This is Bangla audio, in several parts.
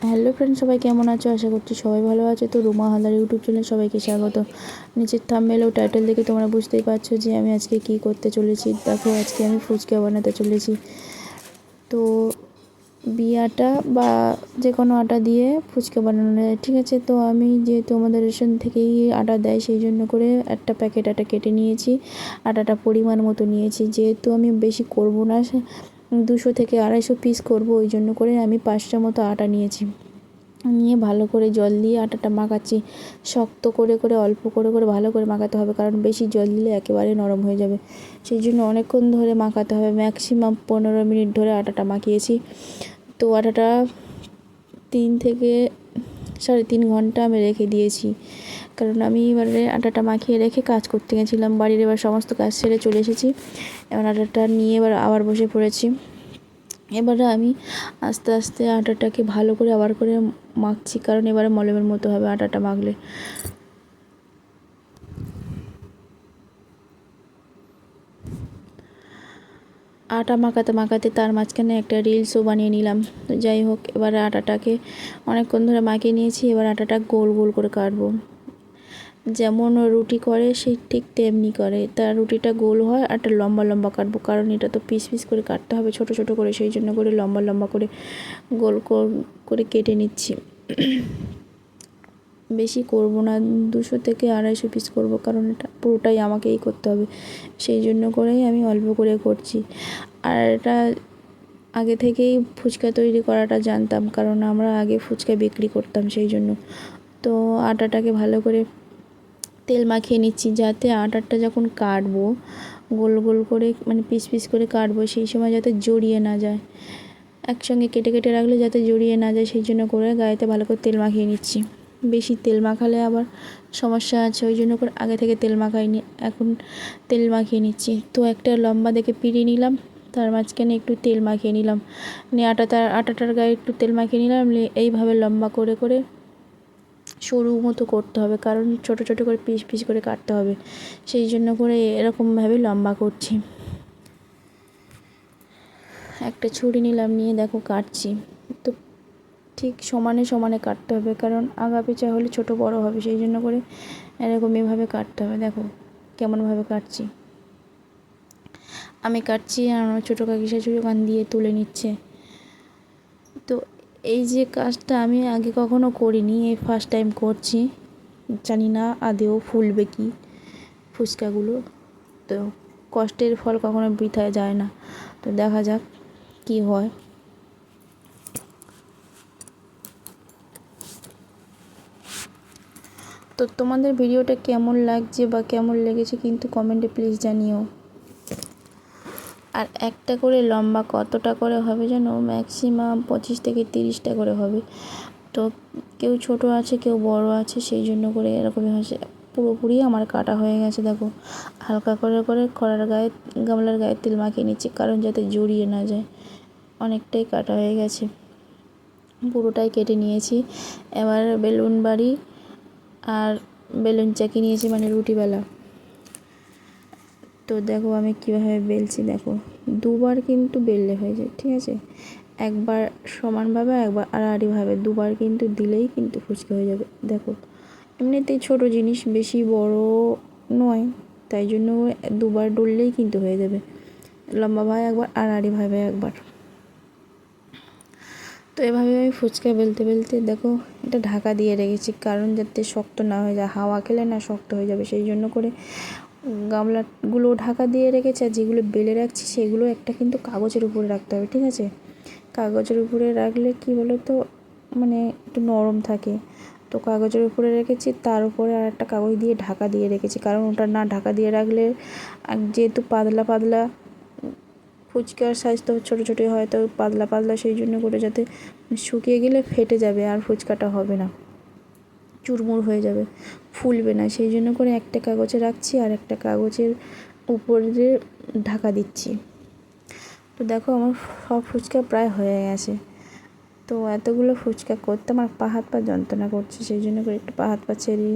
হ্যালো ফ্রেন্ড সবাই কেমন আছো? আশা করছি সবাই ভালো আছে। তো রুমা হালদার ইউটিউব চ্যানেল সবাইকে স্বাগত। নিচের থাম্বনেল ও টাইটেল দেখে তোমরা বুঝতেই পারছ যে আমি আজকে কি করতে চলেছি। দেখো, আজকে আমি ফুচকা বানাতে চলেছি। তো বি আটা বা যে কোনো আটা দিয়ে ফুচকা বানানো যায়। ঠিক আছে, তো আমি যেহেতু আমাদের রেশন থেকেই আটা দেয়, সেই জন্য করে একটা প্যাকেট আটা কেটে নিয়েছি। আটাটা পরিমাণ মতো নিয়েছি। যেহেতু আমি বেশি করব না দুশো থেকে আড়াইশো পিস করব, ওই জন্য করে আমি পাঁচটা মতো আটা নিয়েছি। নিয়ে ভালো করে জল দিয়ে আটাটা মাখাচ্ছি। শক্ত করে করে, অল্প করে করে ভালো করে মাখাতে হবে, কারণ বেশি জল দিলে একেবারে নরম হয়ে যাবে। সেই জন্য অনেকক্ষণ ধরে মাখাতে হবে। ম্যাক্সিমাম পনেরো মিনিট ধরে আটাটা মাখিয়েছি। তো আটাটা তিন থেকে সাড়ে তিন ঘণ্টা আমি রেখে দিয়েছি। কারণ আমি এবারে আটাটা মাখিয়ে রেখে কাজ করতে গেছিলাম, বাড়ির এবার সমস্ত কাজ সেরে চলে এসেছি। এবার আটাটা নিয়ে এবার আবার বসে পড়েছি। এবারে আমি আস্তে আস্তে আটাটাকে ভালো করে আবার করে মাখছি, কারণ এবারে মলমের মতো হবে আটাটা মাখলে। আটা মাখাতে মাখাতে তার মাঝখানে একটা রিলসও বানিয়ে নিলাম। তো যাই হোক, এবারে আটাটাকে অনেকক্ষণ ধরে মাখিয়ে নিয়েছি, এবার আটাটা গোল গোল করে কাটবো। যেমন রুটি করে, সেই ঠিক তেমনি করে। তার রুটিটা গোল হয় আর একটা লম্বা লম্বা কাটবো, কারণ এটা তো পিস পিস করে কাটতে হবে, ছোট ছোট করে, সেই জন্য করে লম্বা লম্বা করে গোল করে কেটে নিচ্ছি। বেশি করব না, দুশো থেকে আড়াইশো পিস করব, কারণ এটা পুরোটাই আমাকেই করতে হবে। সেই জন্য করেই আমি অল্প করে করছি। আর এটা আগে থেকেই ফুচকা তৈরি করাটা জানতাম, কারণ আমরা আগে ফুচকা বিক্রি করতাম সেই জন্য। তো আটাটাকে ভালো করে তেল মাখিয়ে নিচ্ছি, যাতে আটারটা যখন কাটবো, গোল গোল করে মানে পিস পিস করে কাটবো, সেই সময় যাতে জড়িয়ে না যায়। একসঙ্গে কেটে কেটে রাখলে যাতে জড়িয়ে না যায়, সেই জন্য করে গায়েতে ভালো করে তেল মাখিয়ে নিচ্ছি। বেশি তেল মাখালে আবার সমস্যা আছে, ওই জন্য করে আগে থেকে তেল মাখাইনি, এখন তেল মাখিয়ে নিচ্ছি। তো একটা লম্বা দেখে পিড়িয়ে নিলাম, তার মাঝখানে একটু তেল মাখিয়ে নিলাম। নিয়ে আটাটা, আটাটার গায়ে একটু তেল মাখিয়ে নিলাম এইভাবে লম্বা করে করে সরু মতো করতে হবে, কারণ ছোট ছোট করে পিস পিস করে কাটতে হবে। সেই জন্য করে এরকমভাবে লম্বা করছি। একটা ছুরি নিলাম, নিয়ে দেখো কাটছি। তো ঠিক সমানে সমানে কাটতে হবে, কারণ আগা পেঁচা হলে ছোট বড় হবে, সেই জন্য করে এরকম এভাবে কাটতে হবে। দেখো কেমনভাবে কাটছি। আমি কাটছি, আর আমার ছোটো কাকি শাশুড়ি ওখান দিয়ে তুলে নিচ্ছে। এই যে কাজটা আমি আগে কখনো করিনি, এই ফার্স্ট টাইম করছি। জানি না আদেও ফুলবে কি ফুচকাগুলো। তো কষ্টের ফল কখনো বৃথায় যায় না। তো দেখা যাক কি হয়। তো তোমাদের ভিডিওটা কেমন লাগছে বা কেমন লেগেছে কিন্তু কমেন্টে প্লিজ জানিও। আর একটা করে লম্বা কতটা করে হবে যেন ম্যাক্সিমাম পঁচিশ থেকে তিরিশটা করে হবে। তো কেউ ছোট আছে, কেউ বড় আছে, সেই জন্য করে এরকমই হয়েছে। পুরোপুরি আমার কাটা হয়ে গেছে, দেখো। হালকা করে করে খড়ার গায়ে, গামলার গায়ে তেল মাখিয়ে নিচ্ছি, কারণ যাতে জড়িয়ে না যায়। অনেকটাই কাটা হয়ে গেছে। পুরোটাই কেটে নিয়েছি। এবার বেলুন বাড়ি আর বেলুন চাকি নিয়েছি মানে রুটিবেলা। তো দেখো আমি কীভাবে বেলছি, দেখো। দুবার কিন্তু বেললে হয়ে যায়, ঠিক আছে? একবার সমানভাবে একবার আড়াআড়িভাবে। দুবার কিন্তু দিলেই কিন্তু ফুচকা হয়ে যাবে, দেখো। এমনিতেই ছোট জিনিস, বেশি বড় নয়, তাই জন্য দুবার ডললেই কিন্তু হয়ে যাবে। লম্বাভাবে একবার, আড়াআড়িভাবে একবার। তো এভাবে আমি ফুচকা বেলতে বেলতে, দেখো, এটা ঢাকা দিয়ে রেখেছি, কারণ যাতে শক্ত না হয়ে যায়, হাওয়া খেলে না শক্ত হয়ে যাবে, সেই জন্য করে গামলাগুলো ঢাকা দিয়ে রেখেছি আর যেগুলো বেলে রাখছি সেগুলো একটা কিন্তু কাগজের উপরে রাখতে হবে, ঠিক আছে? কাগজের উপরে রাখলে কি বলো তো মানে একটু নরম থাকে। তো কাগজের উপরে রেখেছি, তার উপরে আর একটা কাগজ দিয়ে ঢাকা দিয়ে রেখেছি। কারণ ওটা না ঢাকা দিয়ে রাখলে যেহেতু পাতলা পাতলা ফুচকার সাইজ তো ছোটো ছোটোই হয়, তো পাতলা পাতলা সেই জন্য করে যাতে শুকিয়ে গেলে ফেটে যাবে আর ফুচকাটা হবে না। চুরমুর হয়ে যাবে। ফুলবে না। সেই জন্য করে একটা কাগজে রাখছি আর একটা কাগজের উপরে ঢাকা দিচ্ছি। তো দেখো আমার সব ফুচকা প্রায় হয়ে গেছে। তো এতগুলো ফুচকা করতে আমার পা হাত পা যন্ত্রণা করছে। সেই জন্য করে একটু পা হাত পা ছেড়ে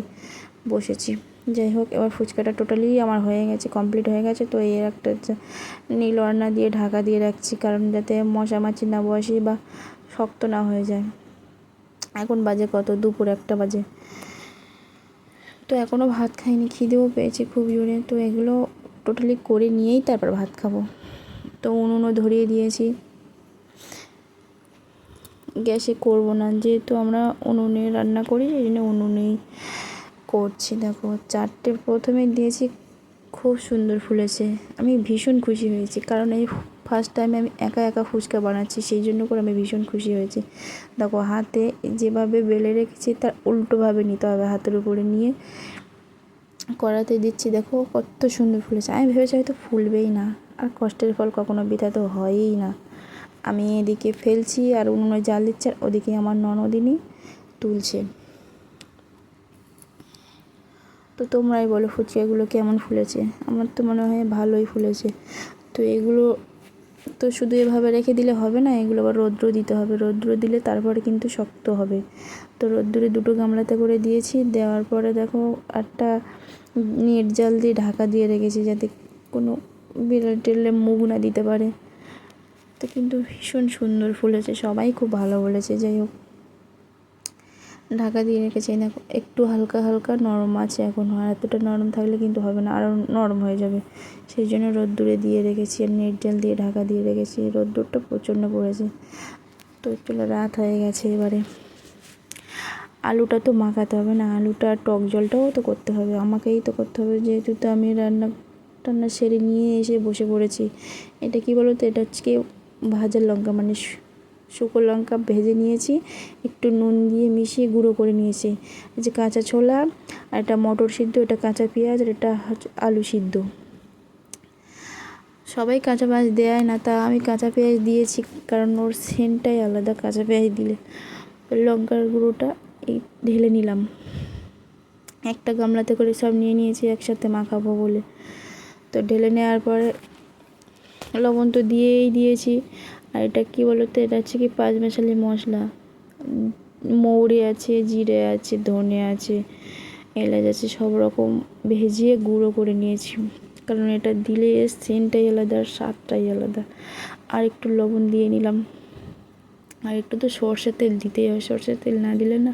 বসেছি। যাই হোক, এবার ফুচকাটা টোটালি আমার হয়ে গেছে কমপ্লিট হয়ে গেছে। তো এর একটা নীল অর্ণা দিয়ে ঢাকা দিয়ে রাখছি, কারণ যাতে মশা মাছি না বসে বা শক্ত না হয়ে যায়। এখন বাজে কত? দুপুর একটা বাজে। তো এখনও ভাত খাইনি, খিদেও পেয়েছে খুব জোরে। তো এগুলো টোটালি করে নিয়েই তারপর ভাত খাব। তো উনুনও ধরিয়ে দিয়েছি। গ্যাসে করব না, যেহেতু আমরা উনুনে রান্না করি, এই জন্য উনুনেই করছি। দেখো, চারটে প্রথমে দিয়েছি, খুব সুন্দর ফুলেছে। আমি ভীষণ খুশি হয়েছি, কারণ এই ফার্স্ট টাইমে আমি একা একা ফুচকা বানাচ্ছি, সেই জন্য করে আমি ভীষণ খুশি হয়েছি। দেখো, হাতে যেভাবে বেলে রেখেছি, তার উল্টোভাবে নিতে হবে হাতের উপরে নিয়ে। কড়াতে দিচ্ছি, দেখো, কত সুন্দর ফুলেছে। আমি ভেবেছি হয়তো ফুলবেই না, আর কষ্টের ফল কখনো বৃথা তো হয়ই না। আমি এদিকে ফেলছি, আর উনুনে জাল দিচ্ছে, আর ওদিকে আমার ননদিনী তুলছে। তো তোমরাই বলো ফুচকাগুলো কেমন ফুলেছে? আমার তো মনে হয় ভালোই ফুলেছে। তো এগুলো তো শুধু এভাবে রেখে দিলে হবে না, এগুলো আবার রৌদ্র দিতে হবে। রৌদ্র দিলে তারপরে কিন্তু শক্ত হবে। তো রৌদ্রে দুটো গামলাতে করে দিয়েছি, দেওয়ার পরে দেখো একটা নেট জাল দিয়ে ঢাকা দিয়ে রেখেছি যাতে কোনো বিড়াল টিড়লে মুখ না দিতে পারে। তো কিন্তু ভীষণ সুন্দর ফুল হয়েছে সবাই খুব ভালো বলেছে, যাই হোক। ঢাকা দিয়ে রেখেছি। দেখো, একটু হালকা হালকা, নরম আছে এখন। আর এতটা নরম থাকলে কিন্তু হবে না আরও নরম হয়ে যাবে। সেই জন্য রোদ্দুরে দিয়ে রেখেছি আর নেট জাল দিয়ে ঢাকা দিয়ে রেখেছি। রোদ্দুরটা প্রচণ্ড পড়েছে। তো চলো রাত হয়ে গেছে এবারে। আলুটা তো মাখাতে হবে না, আলুটা টক জলটাও তো করতে হবে। আমাকেই তো করতে হবে, যেহেতু তো আমি রান্না টান্না সেরে নিয়ে এসে বসে পড়েছি। এটা কি বলো তো এটা হচ্ছে ভাজার লঙ্কা মানে শুকনো লঙ্কা ভেজে নিয়েছি, একটু নুন দিয়ে মিশিয়ে গুঁড়ো করে নিয়েছি। এই যে কাঁচা ছোলা আর এটা মটর সিদ্ধ এটা কাঁচা পেঁয়াজ আর এটা আলু সিদ্ধ। সবাই কাঁচা পেঁয়াজ দেয় না, তা আমি কাঁচা পেঁয়াজ দিয়েছি কারণ ওর সেন্টটাই আলাদা, কাঁচা পেঁয়াজ দিলে। লঙ্কার গুঁড়োটা এই ঢেলে নিলাম। একটা গামলাতে করে সব নিয়ে নিয়েছি, একসাথে মাখাবো বলে। তো ঢেলে নেওয়ার পরে লবণ তো দিয়েই দিয়েছি। আর এটা কী বলো তো এটা হচ্ছে কি পাঁচ মেশালি। মশলা মৌরি আছে, জিরে আছে, ধনে আছে, এলাচ আছে, সব রকম ভেজিয়ে গুঁড়ো করে নিয়েছি। কারণ এটা দিলে সেন্টটাই আলাদা আর স্বাদটাই আলাদা। আর একটু লবণ দিয়ে নিলাম। আর একটু তো সর্ষের তেল দিতেই হয়। সর্ষের তেল না দিলে না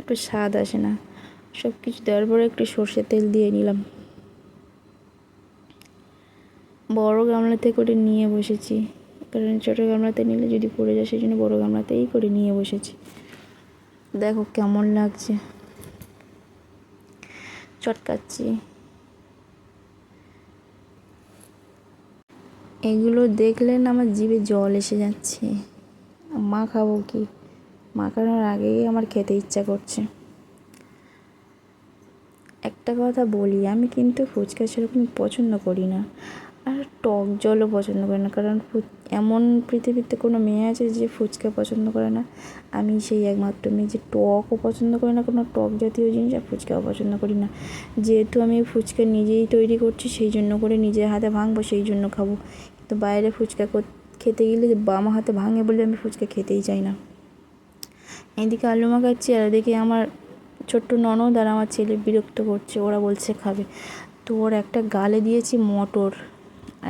একটু স্বাদ আসে না। সব কিছু দেওয়ার পরে একটু সর্ষের তেল দিয়ে নিলাম। বড় গামলাতে করে নিয়ে বসেছি। কারণ ছোটো গামলাতে নিলে যদি পড়ে যায়, সেই জন্য বড়ো গামলাতেই করে নিয়ে বসেছি। দেখো কেমন লাগছে। চটকাচ্ছি। এগুলো দেখলে না আমার জিভে জল এসে যাচ্ছে। মা খাব কি? মাখানোর আগেই আমার খেতে ইচ্ছা করছে। একটা কথা বলি, আমি কিন্তু ফুচকা সেরকম পছন্দ করি না। আর টক জলও পছন্দ করে না, কারণ এমন পৃথিবীতে কোনো মেয়ে আছে যে ফুচকা পছন্দ করে না। আমি সেই একমাত্র মেয়ে যে টকও পছন্দ করে না, কোনো টক জাতীয় জিনিস আর ফুচকাও পছন্দ করি না। যেহেতু আমি ফুচকা নিজেই তৈরি করছি, সেই জন্য করে নিজের হাতে ভাঙবো, সেই জন্য খাব। কিন্তু বাইরে ফুচকা খেতে গেলে বাম হাতে ভাঙে বলে আমি ফুচকা খেতেই চাই না। এদিকে আলু মাখাচ্ছি, আর এদিকে আমার ছোট্ট ননদ আর আমার ছেলে বিরক্ত করছে, ওরা বলছে খাবে। তো ওর একটা গালে দিয়েছি মটর।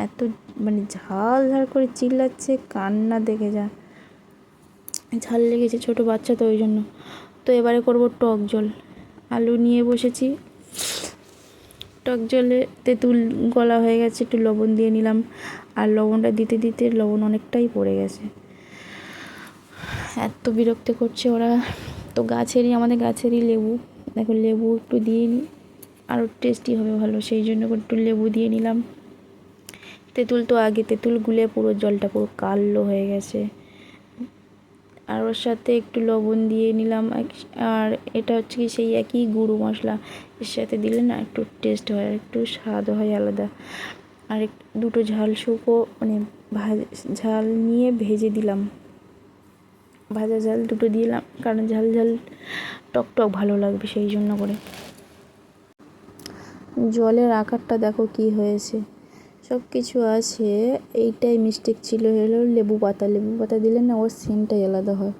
এত মানে ঝাল ঝাল করে চিল্লাচ্ছে, কান্না দেখে যা। ঝাল লেগেছে ছোটো বাচ্চা তো ওই জন্য। তো এবারে করব টক জল। আলু নিয়ে বসেছি। টক জলে তেঁতুল গলা হয়ে গেছে, একটু লবণ দিয়ে নিলাম। আর লবণটা দিতে দিতে লবণ অনেকটাই পড়ে গেছে। এত বিরক্ত করছে ওরা। তো গাছেরই, আমাদের গাছেরই লেবু। দেখো লেবু একটু দিয়ে নিই আরও টেস্টি হবে ভালো, সেই জন্য একটু লেবু দিয়ে নিলাম। তেঁতুল তো আগে তেঁতুল গুলে পুরো জলটা পুরো কালো হয়ে গেছে। আর ওর সাথে একটু লবণ দিয়ে নিলাম। আর এটা হচ্ছে কি সেই একই গুঁড়ো মশলা এর সাথে দিলে না একটু টেস্ট হয় আর একটু স্বাদ হয় আলাদা। আর এক দুটো ঝাল শুকো মানে ভাজ ঝাল নিয়ে ভেজে দিলাম। ভাজা ঝাল দুটো দিলাম, কারণ ঝাল ঝাল টক টক ভালো লাগবে সেই জন্য করে। জলের আকারটা দেখো কি হয়েছে। সব কিছু আছে। এইটাই মিস্টেক ছিল, হলো লেবু পাতা। লেবু পাতা দিলে না ওর সেন্টটাই আলাদা হয়।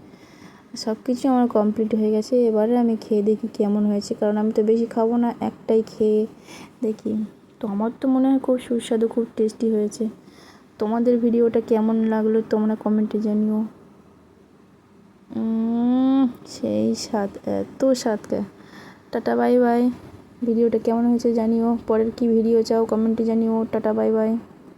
সব কিছু আমার কমপ্লিট হয়ে গেছে। এবারে আমি খেয়ে দেখি কেমন হয়েছে, কারণ আমি তো বেশি খাব না, একটাই খেয়ে দেখি। তো আমার তো মনে হয় খুব সুস্বাদু, খুব টেস্টি হয়েছে। তোমাদের ভিডিওটা কেমন লাগল তোমরা কমেন্টে জানিও। সেই স্বাদ, এত স্বাদকে টাটা বাই বাই ভিডিওটা কেমন হয়েছে জানিও পরের কি ভিডিও চাও কমেন্টে জানিও টাটা বাই বাই